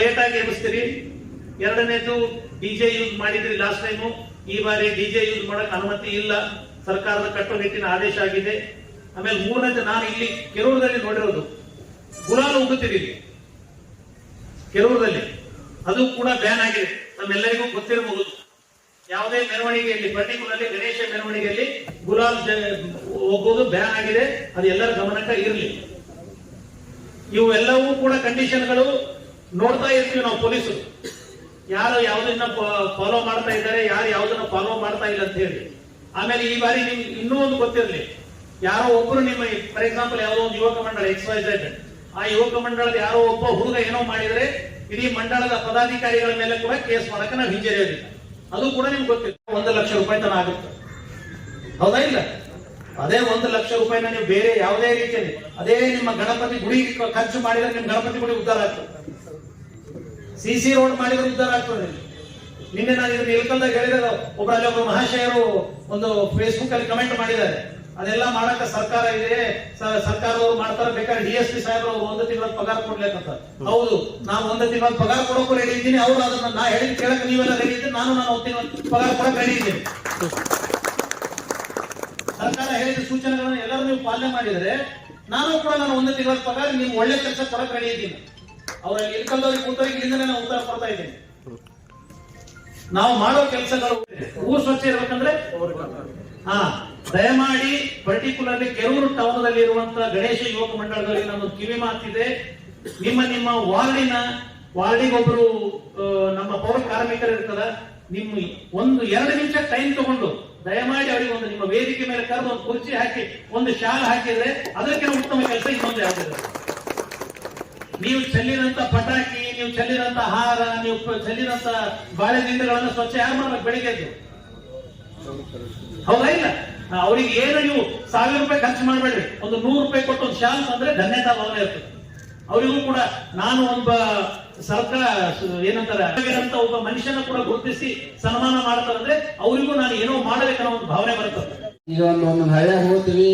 Late ಆಗಿ ಎಬ್ಬಿಸ್ತೀರಿ. ಎರಡನೇದು ಡಿಜೆ ಯೂಸ್ ಮಾಡಿದ್ರಿ ಲಾಸ್ಟ್ ಟೈಮು ಈ ಬಾರಿ ಡಿಜೆ ಯೂಸ್ ಮಾಡಕ್ ಅನುಮತಿ ಇಲ್ಲ. ಸರ್ಕಾರದ ಕಟ್ಟುನಿಟ್ಟಿನ ಆದೇಶ ಆಗಿದೆ. ಆಮೇಲೆ ಮೂರನೇದು, ನಾನು ಇಲ್ಲಿ ಕೆರೂರದಲ್ಲಿ ನೋಡಿರೋದು. ಗುಲಾಲ್ ಉಗುತ್ತೀರಿ ಕೆರೂರದಲ್ಲಿ. ಅದು ಕೂಡ ಬ್ಯಾನ್ ಆಗಿದೆ. ನಮ್ಮೆಲ್ಲರಿಗೂ ಗೊತ್ತಿರಬಹುದು. ಯಾವುದೇ ಮೆರವಣಿಗೆಯಲ್ಲಿ ಪರ್ಟಿಕ್ಯುಲರ್ಲಿ ಗಣೇಶ ಮೆರವಣಿಗೆಯಲ್ಲಿ ಗುಲಾಲ್ ಹೋಗೋದು ಬ್ಯಾನ್ ಆಗಿದೆ. ಅದು ಎಲ್ಲರ ಗಮನಕ್ಕೆ ಇರಲಿ. ಇವೆಲ್ಲವೂ ಕೂಡ ಕಂಡೀಷನ್ಗಳು ನೋಡ್ತಾ ಇರ್ತೀವಿ ನಾವು ಪೊಲೀಸರು. ಯಾರು ಯಾವುದನ್ನ ಫಾಲೋ ಮಾಡ್ತಾ ಇದ್ದಾರೆ, ಯಾರು ಯಾವುದನ್ನ ಫಾಲೋ ಮಾಡ್ತಾ ಇಲ್ಲ ಅಂತ ಹೇಳಿ. ಆಮೇಲೆ ಈ ಬಾರಿ ನಿಮ್ಗೆ ಇನ್ನೂ ಒಂದು ಗೊತ್ತಿರಲಿ. ಯಾರೋ ಒಬ್ರು ನಿಮ್ಮ ಫಾರ್ ಎಕ್ಸಾಂಪಲ್ ಯಾವುದೋ ಒಂದು ಯುವಕ ಮಂಡಳ ಎಕ್ಸ್ ವೈ ಝೆಡ್ ಆ ಯುವಕ ಮಂಡಳದ ಯಾರೋ ಒಬ್ಬ ಹುಡುಗ ಏನೋ ಮಾಡಿದ್ರೆ, ಇಡೀ ಮಂಡಳದ ಪದಾಧಿಕಾರಿಗಳ ಮೇಲೆ ಕೂಡ ಕೇಸ್ ಮಾಡಕ್ಕೆ ನಾವು ಹಿಂಜರಿಯೋದಿಲ್ಲ. ಅದು ಕೂಡ ನಿಮ್ಗೆ ಗೊತ್ತಿಲ್ಲ. ಒಂದು ಲಕ್ಷ ರೂಪಾಯಿ ತನ ಆಗುತ್ತೆ. ಹೌದಾ ಇಲ್ಲ? ಅದೇ ಒಂದು ಲಕ್ಷ ರೂಪಾಯಿನ ನೀವು ಬೇರೆ ಯಾವುದೇ ರೀತಿಯಲ್ಲಿ, ಅದೇ ನಿಮ್ಮ ಗಣಪತಿ ಗುಡಿ ಖರ್ಚು ಮಾಡಿದ್ರೆ ನಿಮ್ಮ ಗಣಪತಿ ಗುಡಿ ಉದ್ದಾರ ಆಗ್ತದೆ. ಸಿ ಸಿ ರೋಡ್ ಮಾಡಿದ್ರೆ ಉದ್ದಾರ ಆಗ್ತದೆ. ನಿನ್ನೆ ನಾನು ಇದನ್ನ ಇಳ್ಕಲ್ದಾಗ ಹೇಳಿದಾಗ ಒಬ್ರು ಅಲ್ಲಿ ಒಬ್ಬರು ಮಹಾಶಯರು ಒಂದು ಫೇಸ್ಬುಕ್ ಅಲ್ಲಿ ಕಮೆಂಟ್ ಮಾಡಿದ್ದಾರೆ. ಅದೆಲ್ಲ ಮಾಡಕ ಸರ್ಕಾರ ಇದೆ ಸರ್ಕಾರದವರು ಮಾಡ್ತಾರೆ ಬೇಕಾದ್ರೆ ಡಿ ಎಸ್ ಪಿ ಸಾಹೇಬ್ರು ಅವ್ರು ಒಂದು ತಿಂಗಳ ಪಗಾರ ಕೊಡ್ಲೇಕಂತ ಹೌದು ನಾನು ಒಂದು ತಿಂಗಳ ಪಗಾರ ಕೊಡೋಕು ರೆಡಿ ಇದ್ದೀನಿ. ಅವರು ಅದನ್ನ ನಾ ಹೇಳಿದ್ ಕೇಳಕ್ ನೀವೆಲ್ಲ ರೆಡಿ ಇದ್ದೀನಿ ನಾನು ನಾನು ಒಂದು ತಿಂಗಳ ಪಗಾರ ಕೊಡಕ್ ರೆಡಿ ಇದ್ದೀನಿ. ಸರ್ಕಾರ ಹೇಳಿದ ಸೂಚನೆಗಳನ್ನು ಎಲ್ಲರೂ ನೀವು ಪಾಲನೆ ಮಾಡಿದರೆ ನಾನು ಕೂಡ ನಾನು ಒಂದು ತಿಂಗಳ ಪಗಾರ ನೀವು ಒಳ್ಳೆ ಕೆಲಸ ಕೊಡಕ್ ರೆಡಿ ಇದ್ದೀನಿ. ಅವರ ಇಳ್ಕೊಂಡವ್ರಿಗೆ ಕೂತವ್ರಿಗೆ ಇಲ್ಲಿಂದ ನಾನು ಉತ್ತರ ಕೊಡ್ತಾ ಇದ್ದೀನಿ. ನಾವು ಮಾಡೋ ಕೆಲಸಗಳು ಊರು ಸ್ವಚ್ಛ ಇರ್ಬೇಕಂದ್ರೆ ಹಾ, ದಯಮಾಡಿ ಪರ್ಟಿಕ್ಯುಲರ್ಲಿ ಕೆರೂರು ಟೌನ್ ದಲ್ಲಿ ಇರುವಂತಹ ಗಣೇಶ ಯುವಕ ಮಂಡಳದಲ್ಲಿ ನಮ್ಮ ಕಿವಿ ಮಾತಿದೆ. ನಿಮ್ಮ ನಿಮ್ಮ ವಾರ್ಡಿನ ವಾರ್ಡಿಗೊಬ್ರು ನಮ್ಮ ಪೌರ ಕಾರ್ಮಿಕರು ಇರ್ತದ ನಿಮ್ಮ ಒಂದು ಎರಡು ನಿಮಿಷ ಟೈಮ್ ತಗೊಂಡು ದಯಮಾಡಿ ಅವರಿಗೆ ಒಂದು ನಿಮ್ಮ ವೇದಿಕೆ ಮೇಲೆ ಕರೆದು ಒಂದು ಕುರ್ಚಿ ಹಾಕಿ, ಒಂದು ಶಾಲ್ ಹಾಕಿದ್ರೆ ಅದಕ್ಕೆ ಉತ್ತಮ ಕೆಲಸ ಇನ್ನೊಂದು ಯಾವುದಿಲ್ಲ ನೀವು ಚೆಲ್ಲಿದಂತ ಪಟಾಕಿ, ನೀವು ಚೆಲ್ಲಿದಂತ ಹಾರ, ನೀವು ಚೆಲ್ಲಿದಂತ ಬಾಳೆ ದಿಂಡುಗಳನ್ನು ಸ್ವಚ್ಛ ಯಾರು ಮಾಡ್ಬೇಕು ಬೆಳಿಗ್ಗೆ? ಹೌದಾ ಇಲ್ಲ? ಅವ್ರಿಗೆ ಏನು ನೀವು ಸಾವಿರ ರೂಪಾಯಿ ಖರ್ಚು ಮಾಡಬೇಡ್ರಿ. ಒಂದು ನೂರು ರೂಪಾಯಿ ಕೊಟ್ಟು ಒಂದು ಶಾಲ್ ಅಂದ್ರೆ ಧನ್ಯತಾ ಭಾವನೆ ಇರ್ತದೆ. ಅವರಿಗೂ ಕೂಡ ನಾನು ಒಬ್ಬ ಸರ್ಕಾರ, ಏನಂತಾರೆ ಒಬ್ಬ ಮನುಷ್ಯನ ಕೂಡ ಗುರುತಿಸಿ ಸನ್ಮಾನ ಮಾಡ್ತಾರಂದ್ರೆ ಅವರಿಗೂ ನಾನು ಏನೋ ಮಾಡಬೇಕನ್ನೋ ಒಂದು ಭಾವನೆ ಬರುತ್ತೆ. ಈಗ ಒಂದು ಹಳೆ ಹೋಗ್ತೀವಿ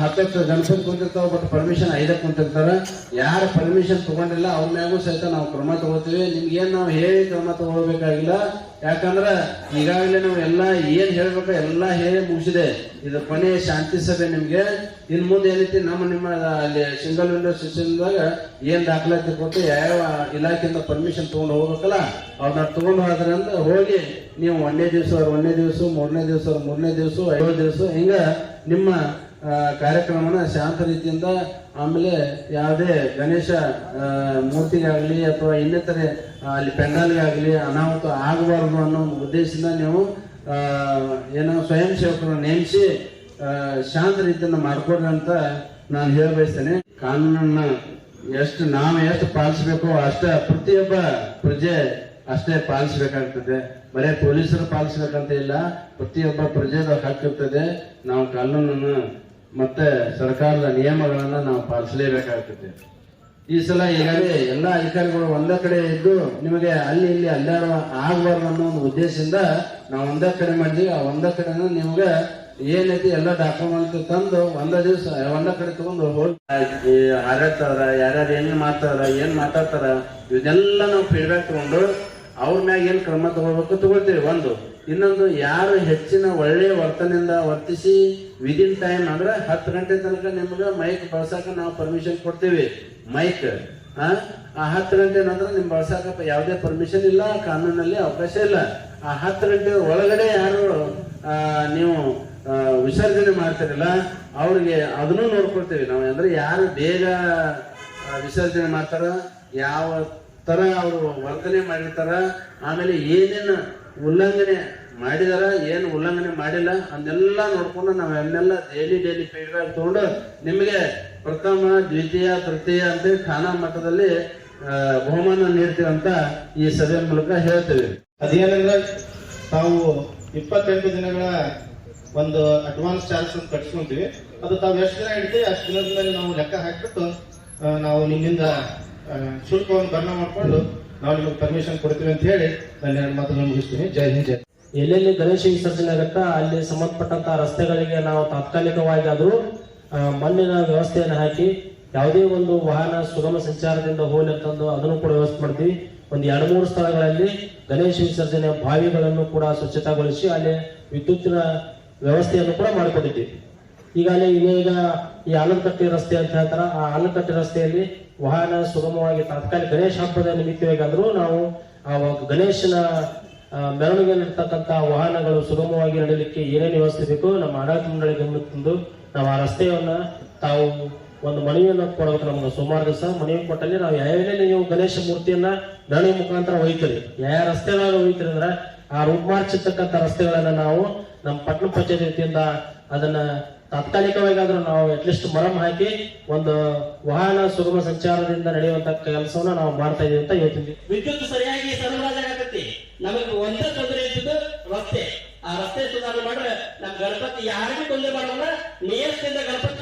ಹತ್ತತ್ತು ಗಣಪತಿ ಕುಂತಿರ್ತಾವ ಬಟ್ ಪರ್ಮಿಷನ್ ಐದಕ್ಕೆ ಕುಂತಿರ್ತಾರೆ. ಯಾರು ಪರ್ಮಿಷನ್ ತಗೊಂಡಿಲ್ಲ, ಅವ್ರ ಮ್ಯಾಗೂ ಸಹಿತ ನಾವು ಕ್ರಮ ತಗೋತೀವಿ. ನಿಮ್ಗೆ ಏನು ನಾವು ಹೇಳಿ ಕ್ರಮ ತಗೋಬೇಕಾಗಿಲ್ಲ. ಯಾಕಂದ್ರೆ ಈಗಾಗಲೇ ನಾವು ಎಲ್ಲ ಏನು ಹೇಳ್ಬೇಕು ಎಲ್ಲ ಹೇಳಿ ಮುಗಿಸಿದೆ. ಇದು ಕೊನೆಯ ಶಾಂತಿ ಸಭೆ ನಿಮಗೆ. ಇನ್ ಮುಂದೆ ಏನೈತಿ ನಮ್ಮ ನಿಮ್ಮ ಅಲ್ಲಿ ಸಿಂಗಲ್ ವಿಂಡೋ ಸಿಸ್ಟಮ್ದಾಗ ಏನು ದಾಖಲಾತಿ ಕೊಟ್ಟು ಯಾವ ಇಲಾಖೆಯಿಂದ ಪರ್ಮಿಷನ್ ತೊಗೊಂಡು ಹೋಗ್ಬೇಕಲ್ಲ ಅವ್ರನ್ನ ತಗೊಂಡು ಅಂದ್ರೆ ಹೋಗಿ ನೀವು ಒಂದನೇ ದಿವಸ ಒಂದನೇ ದಿವಸ, ಮೂರನೇ ದಿವಸ ಮೂರನೇ ದಿವಸ, ಐದು ದಿವಸ, ಹಿಂಗೆ ನಿಮ್ಮ ಆ, ಕಾರ್ಯಕ್ರಮನ ಶಾಂತ ರೀತಿಯಿಂದ ಆಮೇಲೆ ಯಾವುದೇ ಗಣೇಶ ಮೂರ್ತಿಗಾಗಲಿ ಅಥವಾ ಇನ್ನಿತರೆ ಅಲ್ಲಿ ಪೆಂಡಾಲ್ಗಾಗಲಿ ಅನಾಹುತ ಆಗಬಾರದು ಅನ್ನೋ ಉದ್ದೇಶದಿಂದ ನೀವು ಏನು ಸ್ವಯಂ ಸೇವಕರನ್ನು ನೇಮಿಸಿ ಶಾಂತ ರೀತಿಯಿಂದ ಮಾಡಿಕೊಡ್ರಿ ಅಂತ ನಾನು ಹೇಳ ಕಾನೂನನ್ನು ಕಾನೂನನ್ನ ಎಷ್ಟು ನಾವು ಎಷ್ಟು ಪಾಲಿಸ್ಬೇಕೋ ಅಷ್ಟೇ ಪ್ರತಿಯೊಬ್ಬ ಪ್ರಜೆ ಅಷ್ಟೇ ಪಾಲಿಸ್ಬೇಕಾಗ್ತದೆ. ಬರೇ ಪೊಲೀಸರು ಪಾಲಿಸಬೇಕಂತ ಇಲ್ಲ ಪ್ರತಿಯೊಬ್ಬ ಪ್ರಜೆದ ಹಕ್ಕಿರ್ತದೆ ನಾವು ಕಾನೂನನ್ನು ಮತ್ತೆ ಸರ್ಕಾರದ ನಿಯಮಗಳನ್ನ ನಾವು ಪಾಲಿಸಲೇಬೇಕಾಗ್ತದೆ. ಈ ಸಲ ಈಗಾಗಲೇ ಎಲ್ಲ ಅಧಿಕಾರಿಗಳು ಒಂದೇ ಕಡೆ ಇದ್ದು ನಿಮಗೆ ಅಲ್ಲಿ ಇಲ್ಲಿ ಅಲ್ಲಾರು ಆಗಬಾರ್ದು ಅನ್ನೋ ಒಂದು ಉದ್ದೇಶದಿಂದ ನಾವು ಒಂದೇ ಕಡೆ ಮಾಡಿದ್ವಿ ಆ ಒಂದೇ ಕಡೆನ ನಿಮ್ಗೆ ಏನೈತಿ ಎಲ್ಲ ಡಾಕ್ಯುಮೆಂಟ್ ತಂದು ಒಂದ ದಿವಸ, ಒಂದ ಕಡೆ ತಗೊಂಡು ಹೋಗಿ. ಹಾರಾಡ್ತಾರ ಯಾರ್ಯಾರು ಏನ್ ಮಾಡ್ತಾರ ಏನ್ ಮಾತಾಡ್ತಾರ ಇದೆಲ್ಲ ನಾವು ಫೀಡ್ಬ್ಯಾಕ್ ತಗೊಂಡು ಅವ್ರ ಮ್ಯಾಗ ಏನ್ ಕ್ರಮ ತಗೋಬೇಕು ತಗೊಳ್ತೀವಿ. ಒಂದು ಇನ್ನೊಂದು ಯಾರು ಹೆಚ್ಚಿನ ಒಳ್ಳೆಯ ವರ್ತನೆಯಿಂದ ವರ್ತಿಸಿ ವಿದಿನ್ ಟೈಮ್ ಅಂದ್ರೆ ಹತ್ತು ಗಂಟೆ ತನಕ ನಿಮ್ಗೆ ಮೈಕ್ ಬಳಸಾಕ ನಾವು ಪರ್ಮಿಷನ್ ಕೊಡ್ತೀವಿ. ಮೈಕ್ ಆ ಹತ್ತು ಗಂಟೆ ನಂತರ ನಿಮ್ ಬಳಸಕ ಯಾವುದೇ ಪರ್ಮಿಷನ್ ಇಲ್ಲ, ಕಾನೂನಲ್ಲಿ ಅವಕಾಶ ಇಲ್ಲ. ಆ ಹತ್ತು ಗಂಟೆ ಒಳಗಡೆ ಯಾರು ನೀವು ವಿಸರ್ಜನೆ ಮಾಡ್ತಿರಲ್ಲ, ಅವ್ರಿಗೆ ಅದನ್ನು ನೋಡ್ಕೊಳ್ತೀವಿ ನಾವು. ಅಂದ್ರೆ ಯಾರು ಬೇಗ ವಿಸರ್ಜನೆ ಮಾಡ್ತಾರ, ಯಾವ ತರ ಅವರು ವರ್ತನೆ ಮಾಡಿರ್ತಾರ, ಆಮೇಲೆ ಏನೇನು ಉಲ್ಲಂಘನೆ ಮಾಡಿದಾರ, ಏನು ಉಲ್ಲಂಘನೆ ಮಾಡಿಲ್ಲ ಅದನ್ನೆಲ್ಲ ನೋಡ್ಕೊಂಡು ನಾವು ಅವನ್ನೆಲ್ಲ ಡೈಲಿ ಡೈಲಿ ಫೀಡ್ಬ್ಯಾಕ್ ತಗೊಂಡು ನಿಮಗೆ ಪ್ರಥಮ, ದ್ವಿತೀಯ, ತೃತೀಯ ಅಂತ ಠಾಣಾ ಮಟ್ಟದಲ್ಲಿ ಬಹುಮಾನ ನೀಡ್ತೀವಿ ಅಂತ ಈ ಸಭೆ ಮೂಲಕ ಹೇಳ್ತೇವೆ. ಅದೇನಂದ್ರೆ, ತಾವು ಇಪ್ಪತ್ತೆಂಟು ದಿನಗಳ ಒಂದು ಅಡ್ವಾನ್ಸ್ ಚಾರ್ಜ್ ಕಟ್ಸ್ಕೊಂತೀವಿ. ಅದು ತಾವು ಎಷ್ಟು ದಿನ ಹಿಡಿತೀವಿ ಅಷ್ಟು ದಿನದ ಮೇಲೆ ನಾವು ಲೆಕ್ಕ ಹಾಕ್ಬಿಟ್ಟು ನಾವು ನಿಮ್ಮಿಂದ ಶುಲ್ಕವನ್ನು ಭರಣ ಮಾಡಿಕೊಂಡು ನಾವು ನಿಮಗೆ ಪರ್ಮಿಷನ್ ಕೊಡ್ತೀವಿ ಅಂತ ಹೇಳಿ, ನಾನು ಎರಡು ಮಾತನ್ನು ಮುಗಿಸ್ತೀನಿ. ಜೈ ಹಿಂದ್, ಜೈ ಎಲ್ಲೆಲ್ಲಿ ಗಣೇಶ ವಿಸರ್ಜನೆ ಆಗುತ್ತಾ ಅಲ್ಲಿ ಸಂಬಂಧಪಟ್ಟಂತಹ ರಸ್ತೆಗಳಿಗೆ ನಾವು ತಾತ್ಕಾಲಿಕವಾಗಿ ಆದರೂ ಮಣ್ಣಿನ ವ್ಯವಸ್ಥೆಯನ್ನು ಹಾಕಿ ಯಾವುದೇ ಒಂದು ವಾಹನ ಸುಗಮ ಸಂಚಾರದಿಂದ ಹೋಲಿ ಅಂತಂದು ಅದನ್ನು ಕೂಡ ವ್ಯವಸ್ಥೆ ಮಾಡ್ತೀವಿ. ಒಂದು ಎರಡು ಮೂರು ಸ್ಥಳಗಳಲ್ಲಿ ಗಣೇಶ ವಿಸರ್ಜನೆ ಬಾವಿಗಳನ್ನು ಕೂಡ ಸ್ವಚ್ಛತಾಗೊಳಿಸಿ ಅಲ್ಲಿ ವಿದ್ಯುತ್ತಿನ ವ್ಯವಸ್ಥೆಯನ್ನು ಕೂಡ ಮಾಡಿಕೊಂಡಿದ್ದೀವಿ ಈಗಾಗಲೇ ಈಗ ಈ ಆಲಂಕಟ್ಟಿ ರಸ್ತೆ ಅಂತ ಹೇಳ್ತಾರೆ, ಆ ಆಲಂಕಟ್ಟಿ ರಸ್ತೆಯಲ್ಲಿ ವಾಹನ ಸುಗಮವಾಗಿ ತಾತ್ಕಾಲಿಕ ಗಣೇಶ ಹಬ್ಬದ ನಿಮಿತ್ತವಾಗಿ ಆದರೂ ನಾವು ಆ ಗಣೇಶನ ಆ, ಮೆರವಣಿಗೆಯಲ್ಲಿರ್ತಕ್ಕಂಥ ವಾಹನಗಳು ಸುಗಮವಾಗಿ ನಡೀಲಿಕ್ಕೆ ಏನೇನು ವ್ಯವಸ್ಥೆ ಬೇಕು ನಮ್ಮ ಆಡಳಿತ ಮಂಡಳಿ ಗಮನ ತಂದು ನಾವು ಆ ರಸ್ತೆಯನ್ನ ತಾವು ಒಂದು ಮನವಿಯನ್ನು ಕೊಡಬೇಕು ನಮ್ಗೆ ಸುಮಾರು ದಿವಸ. ಮನವಿ ಕೊಟ್ಟಲ್ಲಿ ನಾವು ಯಾವ ನೀವು ಗಣೇಶ ಮೂರ್ತಿಯನ್ನ ಮೆರವಣಿಗೆ ಮುಖಾಂತರ ಒಯ್ತೀರಿ ಯಾವ ರಸ್ತೆದಾಗ ಒಯ್ತೀರಿ ಅಂದ್ರೆ ಆ ರೂಟ್ ಮಾರ್ಚ್ ಇರ್ತಕ್ಕಂಥ ರಸ್ತೆಗಳನ್ನ ನಾವು ನಮ್ಮ ಪಟ್ಟಣ ಪಂಚಾಯತ್ ವತಿಯಿಂದ ಅದನ್ನ ತಾತ್ಕಾಲಿಕವಾಗಿ ಆದ್ರೂ ನಾವು ಅಟ್ಲೀಸ್ಟ್ ಮರಂ ಹಾಕಿ ಒಂದು ವಾಹನ ಸುಗಮ ಸಂಚಾರದಿಂದ ನಡೆಯುವಂತ ಕೆಲಸವನ್ನ ನಾವು ಮಾಡ್ತಾ ಇದೀವಿ ಅಂತ ಹೇಳ್ತೀವಿ ವಿದ್ಯುತ್ ಸರಿಯಾಗಿ ಸರಬರಾಜಾಗತ್ತಿ ನಮಗೆ ಒಂದೇ ತೊಂದರೆ ಇದ್ದಿದ್ದು ರಸ್ತೆ. ಆ ರಸ್ತೆ ಸುಧಾರಣೆ ಮಾಡ್ರೆ ನಮ್ ಗಣಪತಿ ಯಾರಿಗೂ ತೊಂದರೆ ಮಾಡೋಣ ನಿಯಸ್ತಿಂದ ಗಣಪತಿ